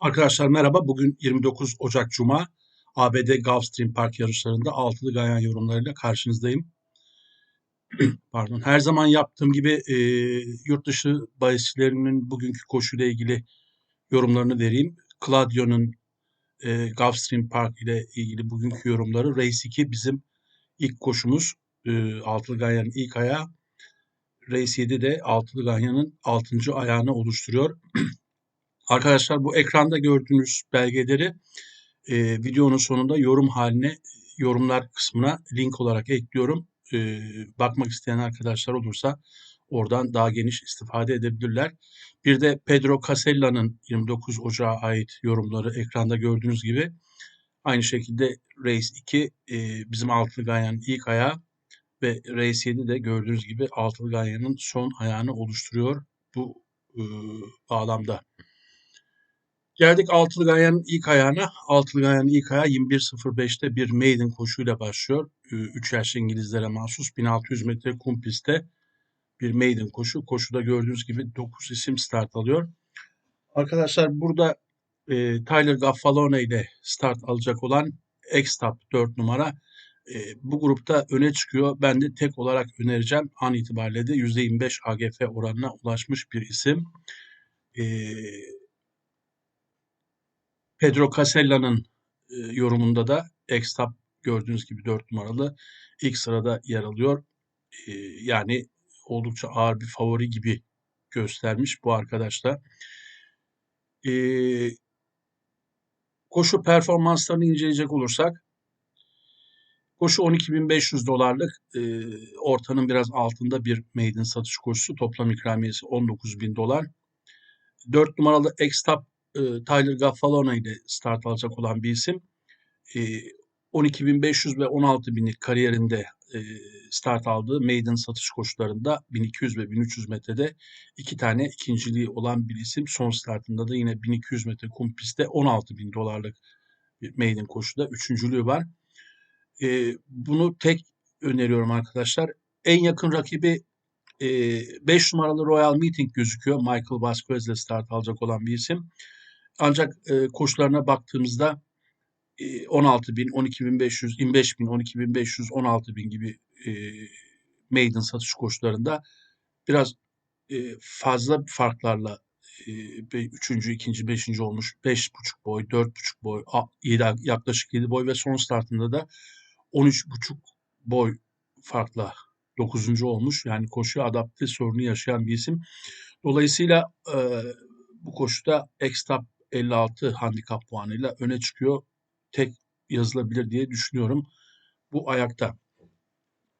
Arkadaşlar merhaba. Bugün 29 Ocak Cuma. ABD Gulfstream Park yarışlarında altılı gayan yorumlarıyla karşınızdayım. Pardon. Her zaman yaptığım gibi e, yurt dışı bahisçilerinin bugünkü koşuyla ilgili yorumlarını vereyim. Claudio'nun e, Gulfstream Park ile ilgili bugünkü yorumları. Race 2 bizim ilk koşumuz. E, altılı ganyanın ilk ayağı. Race 7 de altılı ganyanın altıncı ayağını oluşturuyor. Arkadaşlar bu ekranda gördüğünüz belgeleri e, videonun sonunda yorum haline yorumlar kısmına link olarak ekliyorum. E, bakmak isteyen arkadaşlar olursa oradan daha geniş istifade edebilirler. Bir de Pedro Casella'nın 29 Ocağı ait yorumları ekranda gördüğünüz gibi. Aynı şekilde Race 2 e, bizim Altılı Ganyan'ın ilk ayağı ve Race 7 de gördüğünüz gibi Altılı Ganyan'ın son ayağını oluşturuyor bu e, bağlamda. Geldik Altılı Ganyan'ın ilk ayağına. Altılı Ganyan'ın ilk ayağı 21.05'te bir maiden koşuyla başlıyor. 3 yaşlı İngilizlere mahsus 1600 metre kum pistte bir maiden koşu. Koşuda gördüğünüz gibi 9 isim start alıyor. Arkadaşlar burada e, Tyler Gaffalone ile start alacak olan X-Tap 4 numara e, bu grupta öne çıkıyor. Ben de tek olarak önereceğim. An itibariyle de %25 AGF oranına ulaşmış bir isim. E, Pedro Casella'nın e, yorumunda da X-Tap gördüğünüz gibi 4 numaralı ilk sırada yer alıyor. E, yani oldukça ağır bir favori gibi göstermiş bu arkadaşla. E, koşu performanslarını inceleyecek olursak koşu 12.500 dolarlık e, ortanın biraz altında bir maiden satış koşusu. Toplam ikramiyesi 19.000 dolar. 4 numaralı X-Tap e, Tyler Gaffalone ile start alacak olan bir isim. E, 12.500 ve 16.000'lik kariyerinde e, start aldığı maiden satış koşularında 1200 ve 1300 metrede iki tane ikinciliği olan bir isim. Son startında da yine 1200 metre kum pistte 16.000 dolarlık bir maiden koşuda üçüncülüğü var. E, bunu tek öneriyorum arkadaşlar. En yakın rakibi 5 numaralı Royal Meeting gözüküyor. Michael Vasquez ile start alacak olan bir isim. Ancak e, koşularına baktığımızda e, 16 bin, 12 bin 500, 25 bin, 12 bin 500, 16 bin gibi e, maiden satış koşularında biraz e, fazla farklarla e, üçüncü, ikinci, beşinci olmuş. Beş buçuk boy, dört buçuk boy, yedi, yaklaşık yedi boy ve son startında da on üç buçuk boy farkla dokuzuncu olmuş. Yani koşuya adapte sorunu yaşayan bir isim. Dolayısıyla e, bu koşuda X-Tap 56 handikap puanıyla öne çıkıyor. Tek yazılabilir diye düşünüyorum bu ayakta.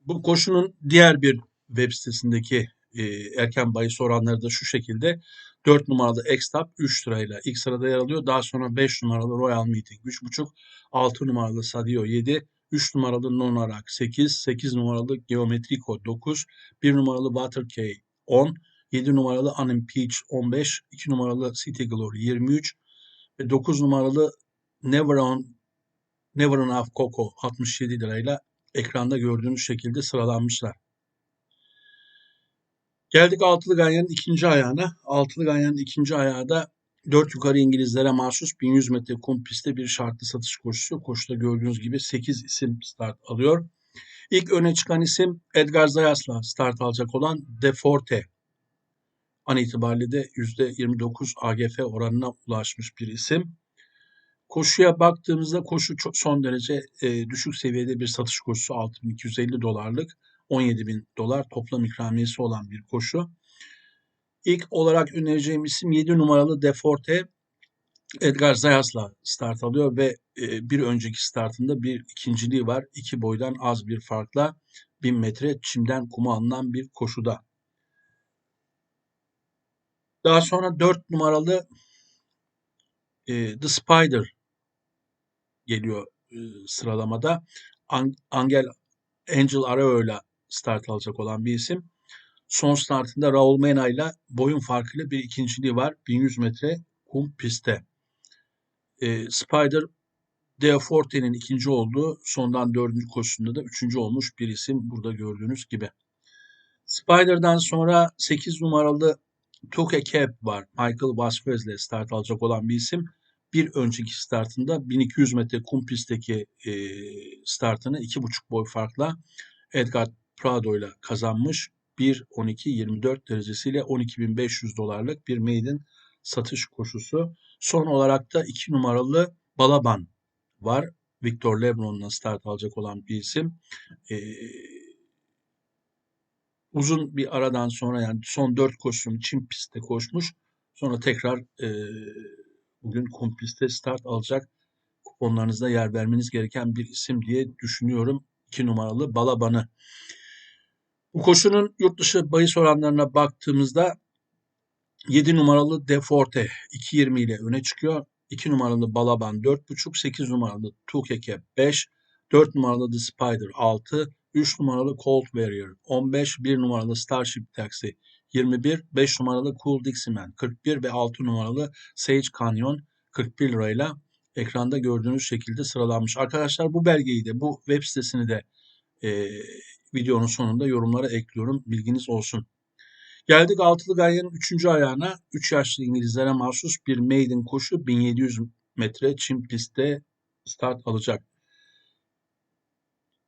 Bu koşunun diğer bir web sitesindeki e, erken bahis oranları da şu şekilde. 4 numaralı X-Tap 3 lirayla ilk sırada yer alıyor. Daha sonra 5 numaralı Royal Meeting 3.5, 6 numaralı Sadio 7, 3 numaralı Nonarak 8, 8 numaralı Geometrico 9, 1 numaralı Waterkey 10, 7 numaralı Unimpeach 15, 2 numaralı City Glory 23 ve 9 numaralı Never On Never Enough Coco 67 lirayla ekranda gördüğünüz şekilde sıralanmışlar. Geldik altılı ganyanın ikinci ayağına. Altılı ganyanın ikinci ayağı da 4 yukarı İngilizlere mahsus 1100 metre kum pistte bir şartlı satış koşusu. Koşuda gördüğünüz gibi 8 isim start alıyor. İlk öne çıkan isim Edgar Zayas'la start alacak olan De Forte. An itibariyle de %29 AGF oranına ulaşmış bir isim. Koşuya baktığımızda koşu çok son derece e, düşük seviyede bir satış koşusu 6250 dolarlık 17.000 dolar toplam ikramiyesi olan bir koşu. İlk olarak önereceğim isim 7 numaralı Deforte Edgar Zayas'la start alıyor ve e, bir önceki startında bir ikinciliği var. İki boydan az bir farkla 1000 metre çimden kuma alınan bir koşuda. Daha sonra 4 numaralı e, The Spider geliyor e, sıralamada. Angel Angel Arroyo ile start alacak olan bir isim. Son startında Raul Mena ile boyun farkıyla bir ikinciliği var. 1100 metre kum pistte. E, Spider Deoforte'nin ikinci olduğu sondan dördüncü koşusunda da üçüncü olmuş bir isim burada gördüğünüz gibi. Spider'dan sonra 8 numaralı Tuke Cap var. Michael Vasquez ile start alacak olan bir isim. bir önceki startında 1200 metre kum pistteki e, startını 2,5 boy farkla Edgar Prado ile kazanmış. 1.12.24 derecesiyle 12.500 dolarlık bir maiden satış koşusu. Son olarak da 2 numaralı Balaban var. Victor Lebron'la start alacak olan bir isim. Ee, uzun bir aradan sonra yani son 4 koşusunu Çin pistte koşmuş. Sonra tekrar e, bugün kum pistte start alacak. Kuponlarınızda yer vermeniz gereken bir isim diye düşünüyorum. 2 numaralı Balaban'ı. Bu koşunun yurt dışı bahis oranlarına baktığımızda 7 numaralı Deforte 2.20 ile öne çıkıyor. 2 numaralı Balaban 4.5, 8 numaralı Tukeke 5, 4 numaralı The Spider 6, 3 numaralı Cold Warrior 15, 1 numaralı Starship Taxi 21, 5 numaralı Cool Dixieman 41 ve 6 numaralı Sage Canyon 41 lirayla ekranda gördüğünüz şekilde sıralanmış. Arkadaşlar bu belgeyi de bu web sitesini de e, videonun sonunda yorumlara ekliyorum. Bilginiz olsun. Geldik altılı ganyanın 3. ayağına. 3 yaşlı İngilizlere mahsus bir maiden koşu 1700 metre çim pistte start alacak.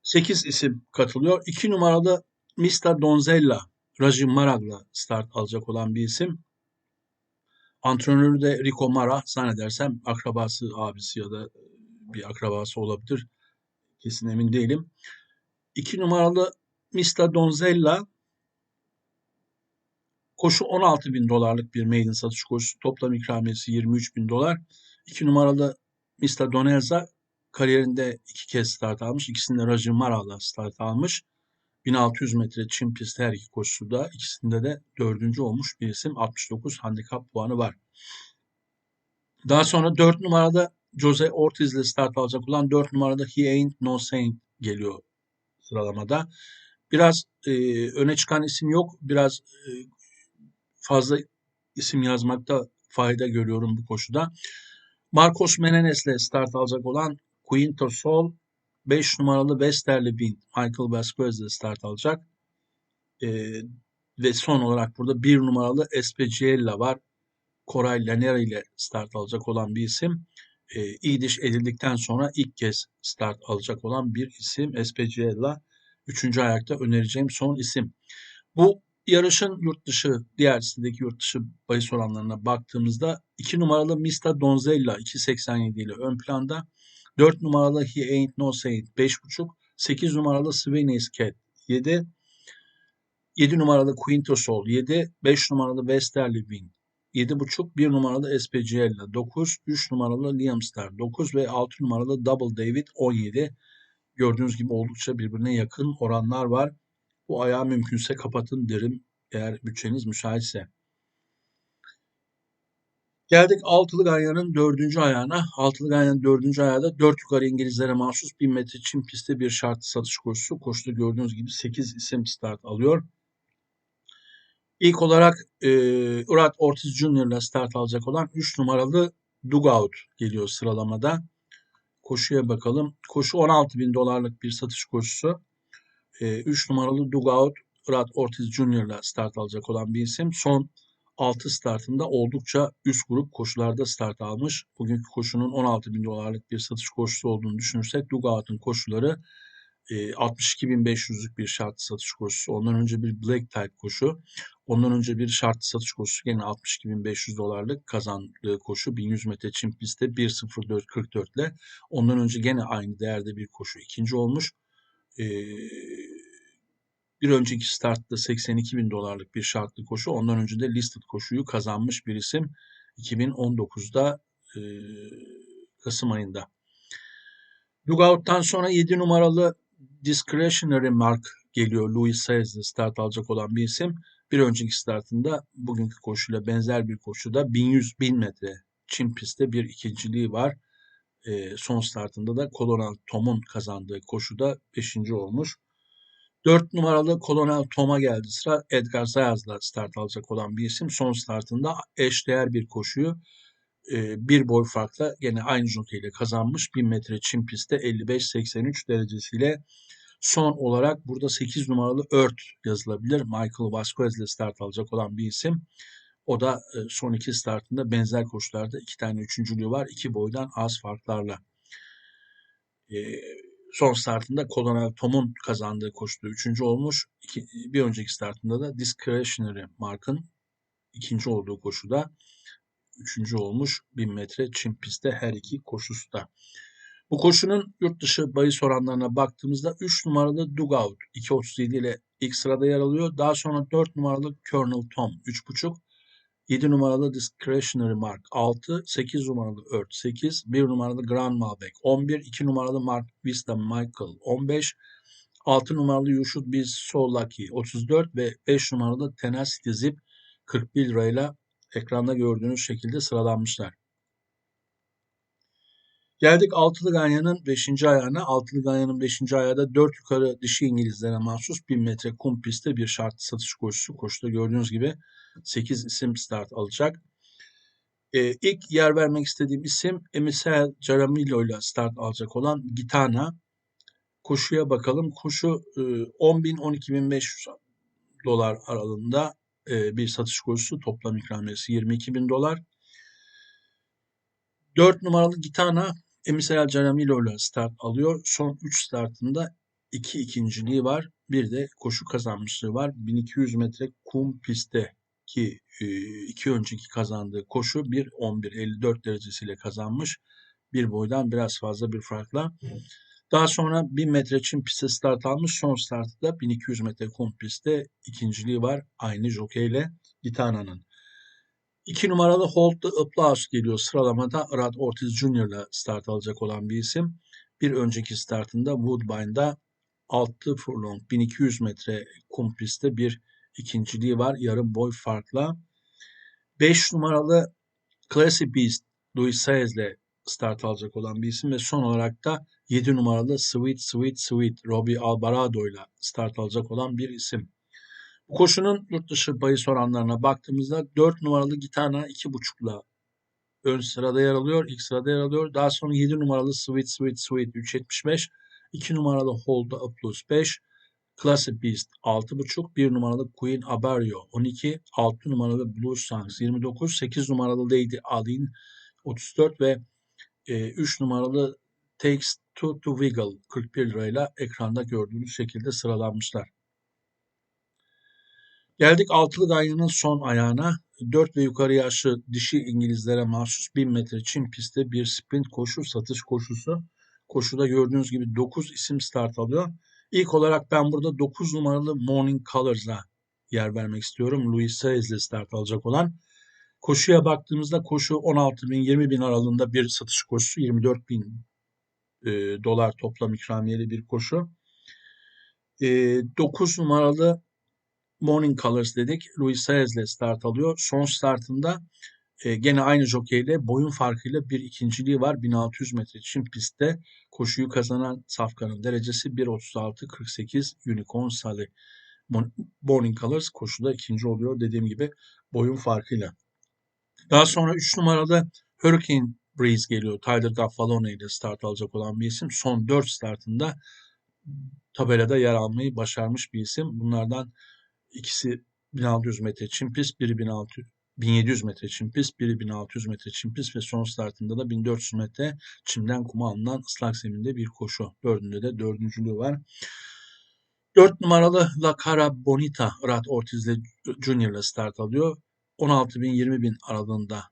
8 isim katılıyor. 2 numaralı Mista Donzella, Rajim Marag'la start alacak olan bir isim. Antrenörü de Rico Mara zannedersem akrabası, abisi ya da bir akrabası olabilir. Kesin emin değilim. 2 numaralı Mista Donzella koşu 16 bin dolarlık bir maiden satış koşusu. Toplam ikramiyesi 23 bin dolar. 2 numaralı Mista Donelza kariyerinde iki kez start almış. İkisinde Rajin Mara'la start almış. 1600 metre çim pist her iki koşuda ikisinde de dördüncü olmuş bir isim. 69 handikap puanı var. Daha sonra 4 numarada Jose Ortiz ile start alacak olan 4 numarada He Ain't No Saint geliyor sıralamada. Biraz e, öne çıkan isim yok. Biraz e, fazla isim yazmakta fayda görüyorum bu koşuda. Marcos Menenes ile start alacak olan Quinto Sol 5 numaralı Westerly Bin Michael Vasquez ile start alacak. E, ve son olarak burada 1 numaralı Especiella var. Koray Lanera ile start alacak olan bir isim. E, iyi diş edildikten sonra ilk kez start alacak olan bir isim Especiella. Üçüncü ayakta önereceğim son isim. Bu yarışın yurt dışı, diğer sitedeki yurt dışı bahis oranlarına baktığımızda 2 numaralı Mista Donzella 2.87 ile ön planda. 4 numaralı He Ain't No Saint 5.5. 8 numaralı Sweeney's Cat 7. 7 numaralı Quinto Sol 7. 5 numaralı Westerly Win 7.5. 1 numaralı Especiella 9. 3 numaralı Liam Star 9 ve 6 numaralı Double David 17. Gördüğünüz gibi oldukça birbirine yakın oranlar var. Bu ayağı mümkünse kapatın derim eğer bütçeniz müsaitse. Geldik altılı ganyanın dördüncü ayağına. Altılı ganyanın dördüncü ayağı da dört yukarı İngilizlere mahsus 1000 metre çim pistte bir şartlı satış koşusu. Koşuda gördüğünüz gibi 8 isim start alıyor. İlk olarak e, Urat Ortiz Junior ile start alacak olan 3 numaralı Dugout geliyor sıralamada. Koşuya bakalım. Koşu 16 bin dolarlık bir satış koşusu. 3 e, numaralı Dugout Urat Ortiz Junior ile start alacak olan bir isim. Son 6 startında oldukça üst grup koşularda start almış. Bugünkü koşunun 16 bin dolarlık bir satış koşusu olduğunu düşünürsek Dugout'un koşuları 62.500'lük bir şartlı satış koşusu. Ondan önce bir Black Type koşu. Ondan önce bir şartlı satış koşusu yine 62.500 dolarlık kazandığı koşu 1100 metre çim pistte 1.04.44 ile. Ondan önce gene aynı değerde bir koşu ikinci olmuş. Ee, bir önceki startta 82 bin dolarlık bir şartlı koşu. Ondan önce de listed koşuyu kazanmış bir isim 2019'da e, Kasım ayında. Dugout'tan sonra 7 numaralı Discretionary Mark geliyor. Louis Sayes'de start alacak olan bir isim. Bir önceki startında bugünkü koşuyla benzer bir koşuda 1100 bin metre çim pistte bir ikinciliği var. E, son startında da Colonel Tom'un kazandığı koşuda 5. olmuş. 4 numaralı Kolonel Tom'a geldi sıra. Edgar Zayaz'la start alacak olan bir isim. Son startında eşdeğer bir koşuyu e, bir boy farkla gene aynı ile kazanmış. 1000 metre çim pistte 55-83 derecesiyle son olarak burada 8 numaralı Ört yazılabilir. Michael Vasquez ile start alacak olan bir isim. O da e, son iki startında benzer koşularda iki tane üçüncülüğü var. iki boydan az farklarla. E, son startında Colonel Tom'un kazandığı koşuda üçüncü olmuş. İki, bir önceki startında da Discretionary Mark'ın ikinci olduğu koşuda üçüncü olmuş 1000 metre çim pistte her iki koşusu da. Bu koşunun yurt dışı bahis oranlarına baktığımızda 3 numaralı Dugout 2.37 ile ilk sırada yer alıyor. Daha sonra 4 numaralı Colonel Tom 3.5, 7 numaralı Discretionary Mark 6, 8 numaralı Earth 8, 1 numaralı Grand Malbec 11, 2 numaralı Mark Vista Michael 15, 6 numaralı You Should Be So Lucky 34 ve 5 numaralı Tenacity Zip 41 lirayla ekranda gördüğünüz şekilde sıralanmışlar. Geldik Altılı Ganyan'ın 5. ayağına. Altılı Ganyan'ın 5. ayağı da 4 yukarı dişi İngilizlere mahsus 1000 metre kum pistte bir şartlı satış koşusu. Koşuda gördüğünüz gibi 8 isim start alacak. Ee, ilk yer vermek istediğim isim Emisel Caramillo ile start alacak olan Gitana. Koşuya bakalım. Koşu e, 10.000-12.500 dolar aralığında e, bir satış koşusu. Toplam ikramiyesi 22.000 dolar. 4 numaralı Gitana Emisel Caramillo ile start alıyor. Son 3 startında 2 ikinciliği var. Bir de koşu kazanmışlığı var. 1200 metre kum pistte ki iki önceki kazandığı koşu 1.11.54 derecesiyle kazanmış. Bir boydan biraz fazla bir farkla. Daha sonra 1000 metre çim pistte start almış. Son startı da 1200 metre kum pistte ikinciliği var. Aynı jokeyle Gitana'nın. 2 numaralı Hold the Applause geliyor sıralamada. Rad Ortiz Jr. ile start alacak olan bir isim. Bir önceki startında Woodbine'da 6 furlong 1200 metre kum pistte bir ikinciliği var yarım boy farkla. 5 numaralı Classy Beast Louis Saez ile start alacak olan bir isim ve son olarak da 7 numaralı Sweet Sweet Sweet Robbie Alvarado ile start alacak olan bir isim. Koşunun yurt dışı bahis oranlarına baktığımızda 4 numaralı Gitana 2.5'la ön sırada yer alıyor. ilk sırada yer alıyor. Daha sonra 7 numaralı Sweet Sweet Sweet 3.75. 2 numaralı Hold A Plus 5. Classic Beast 6.5. 1 numaralı Queen Abario 12. 6 numaralı Blue Songs 29. 8 numaralı Lady Aline 34 ve e, 3 numaralı Takes Two to Wiggle 41 lirayla ekranda gördüğünüz şekilde sıralanmışlar. Geldik altılı ganyanın son ayağına. 4 ve yukarı yaşlı dişi İngilizlere mahsus 1000 metre çim pistte bir sprint koşu, satış koşusu. Koşuda gördüğünüz gibi 9 isim start alıyor. İlk olarak ben burada 9 numaralı Morning Colors'a yer vermek istiyorum. Louis Saez ile start alacak olan. Koşuya baktığımızda koşu 16 bin 20 bin aralığında bir satış koşusu. 24 bin e, dolar toplam ikramiyeli bir koşu. E, 9 numaralı Morning Colors dedik. Luis Saez ile start alıyor. Son startında e, gene aynı jokeyle boyun farkıyla bir ikinciliği var. 1600 metre çim pistte koşuyu kazanan Safkan'ın derecesi 1.36.48 Unicorn Sally. Morning Colors koşuda ikinci oluyor dediğim gibi boyun farkıyla. Daha sonra 3 numaralı Hurricane Breeze geliyor. Tyler Daffalone ile start alacak olan bir isim. Son 4 startında tabelada yer almayı başarmış bir isim. Bunlardan İkisi 1600 metre çim biri 1600 1700 metre çim biri 1600 metre çim ve son startında da 1400 metre çimden kuma alınan ıslak zeminde bir koşu. Dördünde de dördüncülüğü var. 4 numaralı La Cara Bonita Ortiz'le Junior ile start alıyor. 16 bin 20 bin aralığında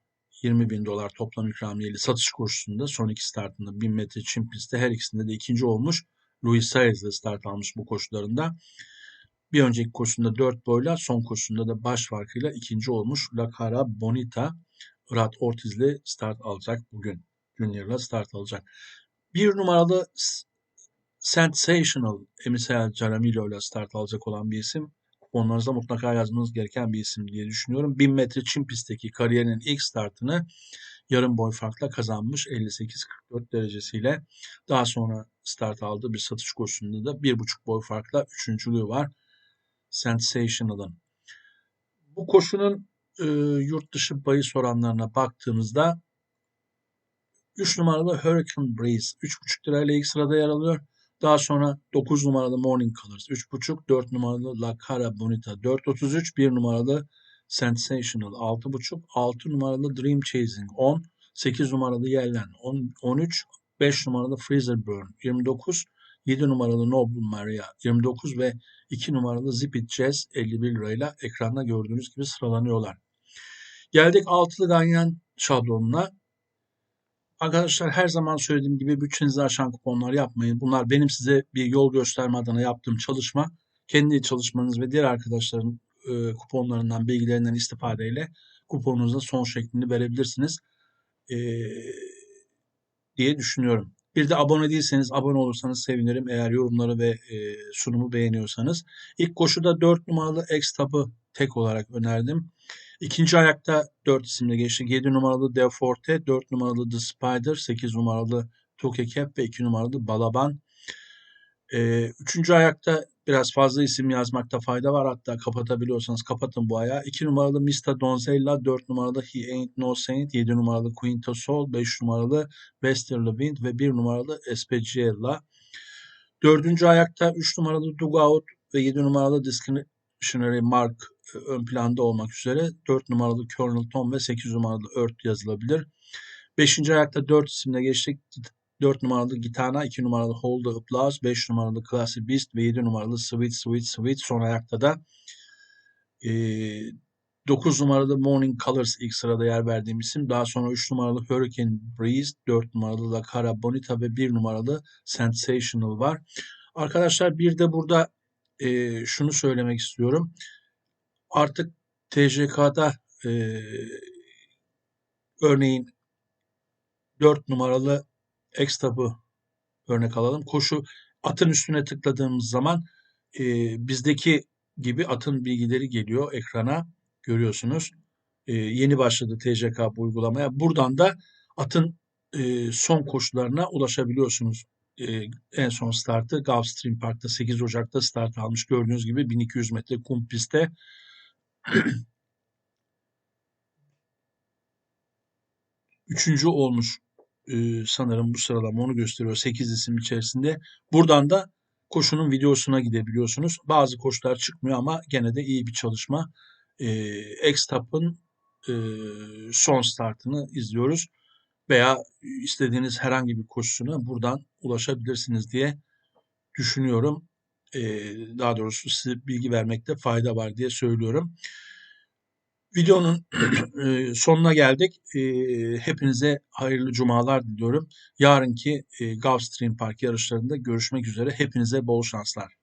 20 bin dolar toplam ikramiyeli satış koşusunda son iki startında 1000 metre çim her ikisinde de ikinci olmuş. Luis Saez ile start almış bu koşularında. Bir önceki koşusunda 4 boyla son koşusunda da baş farkıyla ikinci olmuş La Cara Bonita Rad Ortiz'le start alacak bugün. Junior'la start alacak. Bir numaralı Sensational Emisel Jaramillo ile start alacak olan bir isim. Kuponlarınızda mutlaka yazmanız gereken bir isim diye düşünüyorum. 1000 metre çim pistteki kariyerinin ilk startını yarım boy farkla kazanmış 58-44 derecesiyle. Daha sonra start aldığı bir satış koşusunda da 1,5 boy farkla üçüncülüğü var. Sensational'ın. Bu koşunun e, yurt dışı bahis oranlarına baktığımızda 3 numaralı Hurricane Breeze 3,5 lirayla ilk sırada yer alıyor. Daha sonra 9 numaralı Morning Colors 3,5, 4 numaralı La Cara Bonita 4,33, 1 numaralı Sensational 6.5, 6 numaralı Dream Chasing 10, 8 numaralı Yellen 10, 13, 5 numaralı Freezer Burn 29, 7 numaralı Noble Maria 29 ve 2 numaralı Zip It Jazz 51 lirayla ekranda gördüğünüz gibi sıralanıyorlar. Geldik altılı ganyan şablonuna. Arkadaşlar her zaman söylediğim gibi bütçenizi aşan kuponlar yapmayın. Bunlar benim size bir yol gösterme adına yaptığım çalışma. Kendi çalışmanız ve diğer arkadaşların e, kuponlarından, bilgilerinden istifadeyle kuponunuzda son şeklini verebilirsiniz e, diye düşünüyorum. Bir de abone değilseniz abone olursanız sevinirim eğer yorumları ve e, sunumu beğeniyorsanız. İlk koşuda 4 numaralı X-Tab'ı tek olarak önerdim. İkinci ayakta 4 isimle geçti. 7 numaralı De Forte, 4 numaralı The Spider, 8 numaralı Toke Cap ve 2 numaralı Balaban. Ee, üçüncü ayakta biraz fazla isim yazmakta fayda var. Hatta kapatabiliyorsanız kapatın bu ayağı. 2 numaralı Mista Donzella, 4 numaralı He Ain't No Saint, 7 numaralı Quinto Sol, 5 numaralı Westerly Wind ve 1 numaralı Especiella. Dördüncü ayakta 3 numaralı Dugout ve 7 numaralı Discretionary Mark e, ön planda olmak üzere 4 numaralı Colonel Tom ve 8 numaralı Earth yazılabilir. 5. ayakta 4 isimle geçtik. 4 numaralı Gitana, 2 numaralı Hold the Applause, 5 numaralı Classy Beast ve 7 numaralı Sweet Sweet Sweet. Son ayakta da e, 9 numaralı Morning Colors ilk sırada yer verdiğim isim. Daha sonra 3 numaralı Hurricane Breeze, 4 numaralı La Cara Bonita ve 1 numaralı Sensational var. Arkadaşlar bir de burada e, şunu söylemek istiyorum. Artık TJK'da e, örneğin 4 numaralı X-Tab'ı örnek alalım. Koşu atın üstüne tıkladığımız zaman e, bizdeki gibi atın bilgileri geliyor ekrana görüyorsunuz. E, yeni başladı TCK bu uygulamaya. Buradan da atın e, son koşularına ulaşabiliyorsunuz. E, en son startı Gulfstream Park'ta 8 Ocak'ta start almış. Gördüğünüz gibi 1200 metre kum pistte. Üçüncü olmuş e, sanırım bu sıralama onu gösteriyor 8 isim içerisinde. Buradan da koşunun videosuna gidebiliyorsunuz. Bazı koşular çıkmıyor ama gene de iyi bir çalışma. E, X-Tap'ın e, son startını izliyoruz. Veya istediğiniz herhangi bir koşusuna buradan ulaşabilirsiniz diye düşünüyorum. E, daha doğrusu size bilgi vermekte fayda var diye söylüyorum. Videonun sonuna geldik. Hepinize hayırlı cumalar diliyorum. Yarınki Gulfstream Park yarışlarında görüşmek üzere. Hepinize bol şanslar.